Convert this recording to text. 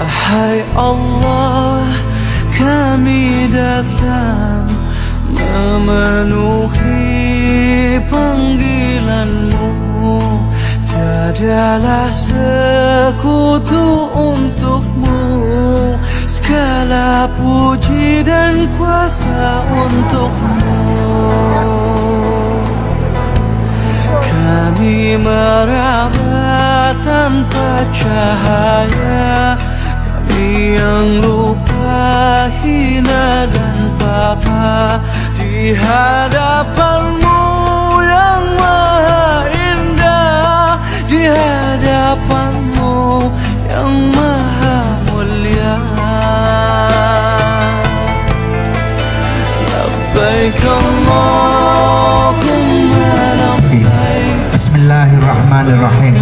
Wahai Allah kami datang memenuhi panggilanmu. Tiadalah sekutu untukmu. Segala puji dan kuasa untukmu. Kami meraba tanpa cahaya di hadapanmu yang maha indah di hadapanmu yang maha mulia. Labbaik Allahumma iya. Bismillahirrahmanirrahim.